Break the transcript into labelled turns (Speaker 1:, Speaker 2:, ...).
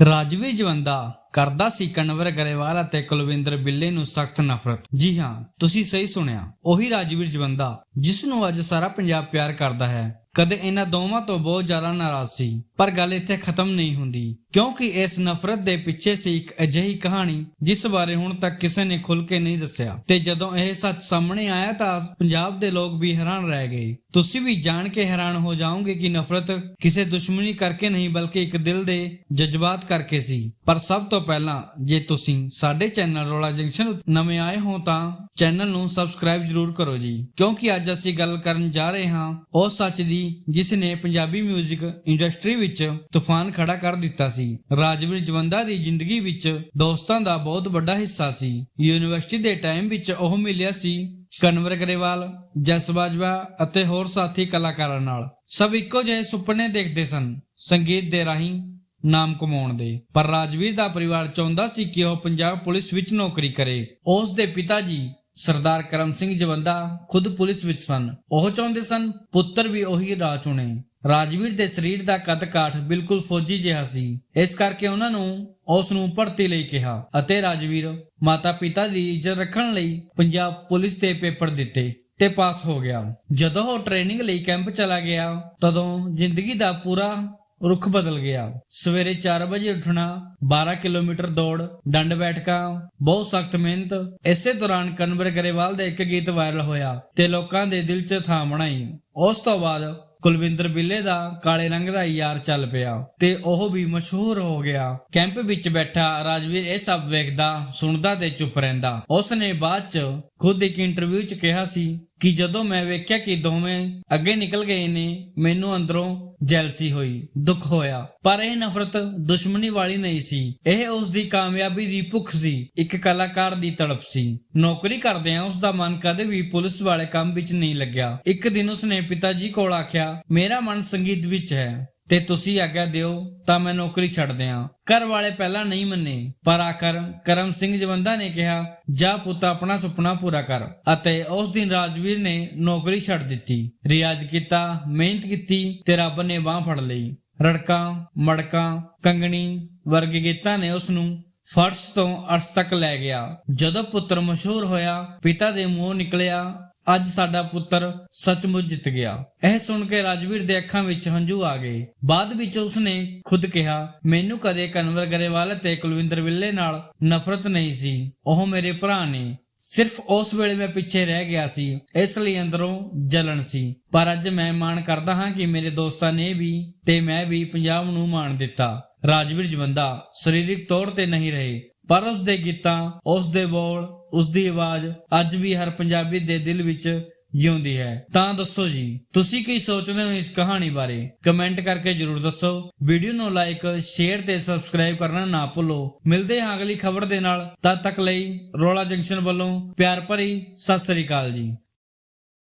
Speaker 1: ਰਾਜਵੀਰ ਜਵੰਦਾ ਕਰਦਾ ਸੀ ਕਨਵਰ ਗਰੇਵਾਲ ਅਤੇ ਕੁਲਵਿੰਦਰ ਬਿੱਲੇ ਨੂੰ ਸਖਤ ਨਫ਼ਰਤ। ਜੀ ਹਾਂ, ਤੁਸੀਂ ਸਹੀ ਸੁਣਿਆ। ਉਹੀ ਰਾਜਵੀਰ ਜਵੰਦਾ, ਜਿਸ ਨੂੰ ਅੱਜ ਸਾਰਾ ਪੰਜਾਬ ਪਿਆਰ ਕਰਦਾ ਹੈ। ਕਦੇ ਇਹਨਾਂ ਦੋਵਾਂ ਤੋਂ ਬਹੁਤ ਜ਼ਿਆਦਾ ਨਾਰਾਜ਼ ਸੀ, ਪਰ ਗੱਲ ਇੱਥੇ ਖਤਮ ਨਹੀਂ ਹੁੰਦੀ, ਕਿਉਂਕਿ ਇਸ ਨਫ਼ਰਤ ਦੇ ਪਿੱਛੇ ਸੀ ਇੱਕ ਅਜਿਹੀ ਕਹਾਣੀ, ਜਿਸ ਬਾਰੇ ਹੁਣ ਤੱਕ ਕਿਸੇ ਨੇ ਖੁੱਲ ਕੇ ਨਹੀਂ ਦੱਸਿਆ। ਤੇ ਜਦੋਂ ਇਹ ਸੱਚ ਸਾਹਮਣੇ ਆਇਆ ਤਾਂ ਪੰਜਾਬ ਦੇ ਲੋਕ ਵੀ ਹੈਰਾਨ ਰਹਿ ਗਏ। ਤੁਸੀਂ ਵੀ ਜਾਣ ਕੇ ਹੈਰਾਨ ਹੋ ਜਾਓਗੇ ਕਿ ਨਫ਼ਰਤ ਕਿਸੇ ਦੁਸ਼ਮਣੀ ਕਰਕੇ ਨਹੀਂ, ਬਲਕਿ ਇੱਕ ਦਿਲ ਦੇ ਜਜ਼ਬਾਤ ਕਰਕੇ ਸੀ। ਪਰ ਸਭ ਤੋਂ ਪਹਿਲਾਂ, ਜੇ ਤੁਸੀਂ ਸਾਡੇ ਚੈਨਲ ਰੋਲਾ ਜੰਕਸ਼ਨ ਨਵੇਂ ਆਏ ਹੋ ਤਾਂ ਚੈਨਲ ਨੂੰ ਸਬਸਕ੍ਰਾਈਬ ਜਰੂਰ ਕਰੋ ਜੀ, ਕਿਉਂਕਿ ਅੱਜ ਅਸੀਂ ਗੱਲ ਕਰਨ ਜਾ ਰਹੇ ਹਾਂ ਉਹ ਸੱਚ ਦੀ ਜਿਸ ਨੇ ਪੰਜਾਬੀ 뮤직 ਇੰਡਸਟਰੀ ਵਿੱਚ ਤੂਫਾਨ ਖੜਾ ਕਰ ਦਿੱਤਾ ਸੀ। ਰਾਜਵੀਰ ਜਵੰਦਾ ਦੀ ਜ਼ਿੰਦਗੀ ਵਿੱਚ ਦੋਸਤਾਂ ਦਾ ਬਹੁਤ ਵੱਡਾ ਹਿੱਸਾ ਸੀ। ਯੂਨੀਵਰਸਿਟੀ ਦੇ ਟਾਈਮ ਵਿੱਚ ਉਹ ਮਿਲਿਆ ਸੀ ਕਨਵਰ ਗਰੇਵਾਲ, ਜਸ ਬਾਜਵਾ ਅਤੇ ਹੋਰ ਸਾਥੀ ਕਲਾਕਾਰਾਂ ਨਾਲ। ਸਭ ਇੱਕੋ ਜਿਹੇ ਸੁਪਨੇ ਦੇਖਦੇ ਸਨ, ਸੰਗੀਤ ਦੇ ਰਾਹੀਂ ਨਾਮ ਕਮਾਉਣ ਦੇ। ਪਰ ਰਾਜਵੀਰ ਦਾ ਪਰਿਵਾਰ ਚਾਹੁੰਦਾ ਸੀ ਕਿ ਉਹ ਪੰਜਾਬ ਪੁਲਿਸ ਵਿੱਚ ਨੌਕਰੀ ਕਰੇ। ਉਸ ਦੇ ਪਿਤਾ ਜੀ ਸਰਦਾਰ ਕਰਮ ਸਿੰਘ ਜਵੰਦਾ ਖੁਦ ਪੁਲਿਸ ਵਿੱਚ ਸਨ। ਉਹ ਚਾਹੁੰਦੇ ਸਨ, ਪੁੱਤਰ ਵੀ ਉਹੀ ਰਾਹ ਚੁਣੇ। ਰਾਜਵੀਰ ਦੇ ਸਰੀਰ ਦਾ ਕੱਦ ਕਾਠ ਬਿਲਕੁਲ ਫੌਜੀ ਜਿਹਾ ਸੀ। ਇਸ ਕਰਕੇ ਉਹਨਾਂ ਨੂੰ ਉਸ ਨੂੰ ਭਰਤੀ ਲਈ ਕਿਹਾ ਅਤੇ ਰਾਜਵੀਰ ਮਾਤਾ ਪਿਤਾ ਦੀ ਇੱਜ਼ਤ ਰੱਖਣ ਲਈ ਪੰਜਾਬ ਪੁਲਿਸ ਦੇ ਪੇਪਰ ਦਿੱਤੇ ਤੇ ਪਾਸ ਹੋ ਗਿਆ। ਜਦੋਂ ਉਹ ਟ੍ਰੇਨਿੰਗ ਲਈ ਕੈਂਪ ਚਲਾ ਗਿਆ, ਤਦੋਂ ਜ਼ਿੰਦਗੀ ਦਾ ਪੂਰਾ ਰੁਖ ਬਦਲ ਗਿਆ। ਸਵੇਰੇ 4 ਵਜੇ ਉੱਠਣਾ 12 ਕਿਲੋਮੀਟਰ ਦੌੜ, ਡੰਡ ਬੈਠਕਾਂ, ਬਹੁਤ ਸਖਤ ਮਿਹਨਤ, ਇਸੇ ਦੌਰਾਨ ਕਨਵਰ ਗਰੇਵਾਲ ਦਾ ਇੱਕ ਗੀਤ ਵਾਇਰਲ ਹੋਇਆ ਤੇ ਲੋਕਾਂ ਦੇ ਦਿਲ 'ਚ ਥਾਂ ਬਣਾਈ। ਉਸ ਤੋਂ ਬਾਅਦ ਕੁਲਵਿੰਦਰ ਬਿੱਲੇ ਦਾ ਕਾਲੇ ਰੰਗ ਦਾ ਯਾਰ ਚੱਲ ਪਿਆ ਤੇ ਉਹ ਵੀ ਮਸ਼ਹੂਰ ਹੋ ਗਿਆ। ਕੈਂਪ ਵਿੱਚ ਬੈਠਾ ਰਾਜਵੀਰ ਇਹ ਸਭ ਵੇਖਦਾ, ਸੁਣਦਾ ਤੇ ਚੁੱਪ ਰਹਿੰਦਾ। ਉਸ ਨੇ ਬਾਅਦ 'ਚ ਖੁਦ ਇੱਕ ਇੰਟਰਵਿਊ 'ਚ ਕਿਹਾ ਸੀ ਕਿ ਜਦੋਂ ਮੈਂ ਵੇਖਿਆ ਕਿ ਦੋਵੇਂ ਅੱਗੇ ਨਿਕਲ ਗਏ ਨੇ, ਮੈਨੂੰ ਅੰਦਰੋਂ ਜੈਲਸੀ ਹੋਈ, ਦੁੱਖ ਹੋਇਆ। ਪਰ ਇਹ ਨਫ਼ਰਤ ਦੁਸ਼ਮਣੀ ਵਾਲੀ ਨਹੀਂ ਸੀ। ਇਹ ਉਸ ਦੀ ਕਾਮਯਾਬੀ ਦੀ ਭੁੱਖ ਸੀ, ਇੱਕ ਕਲਾਕਾਰ ਦੀ ਤੜਪ ਸੀ। ਨੌਕਰੀ ਕਰਦਿਆਂ ਉਸ ਦਾ ਮਨ ਕਦੇ ਵੀ ਪੁਲਿਸ ਵਾਲੇ ਕੰਮ ਵਿੱਚ ਨਹੀਂ ਲੱਗਿਆ। ਇੱਕ ਦਿਨ ਉਸਨੇ ਪਿਤਾ ਜੀ ਕੋਲ ਆਖਿਆ, ਮੇਰਾ ਮਨ ਸੰਗੀਤ ਵਿੱਚ ਹੈ। ਤੇ ਤੁਸੀਂ ਆਗਿਆ ਦਿਓ, ਤਾਂ ਮੈਂ ਨੌਕਰੀ ਛੱਡ ਦਿਆਂ। ਘਰ ਵਾਲੇ ਪਹਿਲਾਂ ਨਹੀਂ ਮੰਨੇ, ਪਰ ਆਖਰ ਕਰਮ ਸਿੰਘ ਜਵੰਦਾ ਨੇ ਕਿਹਾ, ਜਾ ਪੁੱਤ, ਆਪਣਾ ਸੁਪਨਾ ਪੂਰਾ ਕਰ। ਅਤੇ ਉਸ ਦਿਨ ਰਾਜਵੀਰ ਨੇ ਨੌਕਰੀ ਛੱਡ ਦਿੱਤੀ। ਰਿਆਜ਼ ਕੀਤਾ, ਮਿਹਨਤ ਕੀਤੀ ਤੇ ਰੱਬ ਨੇ ਬਾਹ ਫੜ ਲਈ। ਰੜਕਾਂ, ਮੜਕਾਂ, ਕੰਗਣੀ ਵਰਗੇ ਗੀਤਾਂ ਨੇ ਉਸ ਨੂੰ ਫਰਸ਼ ਤੋਂ ਅਰਸ਼ ਤੱਕ ਲੈ ਗਿਆ। ਜਦੋਂ ਪੁੱਤਰ ਮਸ਼ਹੂਰ ਹੋਇਆ, ਪਿਤਾ ਦੇ ਮੂੰਹੋਂ ਨਿਕਲਿਆ ਅੱਜ ਸਾਡਾ ਪੁੱਤਰ ਸੱਚਮੁੱਚ ਜਿੱਤ ਗਿਆ। ਇਹ ਸੁਣ ਕੇ ਰਾਜਵੀਰ ਦੇ ਅੱਖਾਂ ਵਿੱਚ ਹੰਝੂ ਆ ਗਏ। ਬਾਅਦ ਵਿੱਚ ਉਸਨੇ ਖੁਦ ਕਿਹਾ, ਮੈਨੂੰ ਕਦੇ ਕਨਵਰ ਗਰੇਵਾਲ ਤੇ ਕੁਲਵਿੰਦਰ ਵਿੱਲੇ ਨਾਲ ਨਫ਼ਰਤ ਨਹੀਂ ਸੀ। ਉਹ ਮੇਰੇ ਭਰਾ ਨੇ। ਸਿਰਫ ਉਸ ਵੇਲੇ ਮੈਂ ਪਿੱਛੇ ਰਹਿ ਗਿਆ ਸੀ। ਇਸ ਲਈ ਅੰਦਰੋਂ ਜਲਣ ਸੀ। ਪਰ ਅੱਜ ਮੈਂ ਮਾਣ ਕਰਦਾ ਹਾਂ ਕਿ ਮੇਰੇ ਦੋਸਤਾਂ ਨੇ ਵੀ ਤੇ ਮੈਂ ਵੀ ਪੰਜਾਬ ਨੂੰ ਮਾਣ ਦਿੱਤਾ। ਰਾਜਵੀਰ ਜਵੰਦਾ, ਸਰੀਰਕ ਤੌਰ ਤੇ ਨਹੀਂ ਰਹੇ। ਪਰ ਉਸ ਦੇ ਗੀਤਾਂ ਉਸ ਦੇ ਬੋਲ ਉਸ ਦੀ ਆਵਾਜ਼ ਅੱਜ ਵੀ ਹਰ ਪੰਜਾਬੀ ਦੇ ਦਿਲ ਵਿੱਚ ਜਿਉਂਦੀ ਹੈ। ਤਾਂ ਦੱਸੋ ਜੀ, ਤੁਸੀਂ ਕੀ ਸੋਚਦੇ ਹੋ ਇਸ ਕਹਾਣੀ ਬਾਰੇ? ਕਮੈਂਟ ਕਰਕੇ ਜਰੂਰ ਦੱਸੋ। ਵੀਡੀਓ ਨੂੰ ਲਾਈਕ, ਸ਼ੇਅਰ ਤੇ ਸਬਸਕ੍ਰਾਈਬ ਕਰਨਾ ਨਾ ਭੁੱਲੋ। ਮਿਲਦੇ ਹਾਂ ਅਗਲੀ ਖਬਰ ਦੇ ਨਾਲ। ਤਦ ਤੱਕ ਲਈ ਰੋਲਾ ਜੰਕਸ਼ਨ ਵੱਲੋਂ ਪਿਆਰ ਭਰੀ ਸਤਿ ਸ੍ਰੀ ਅਕਾਲ ਜੀ।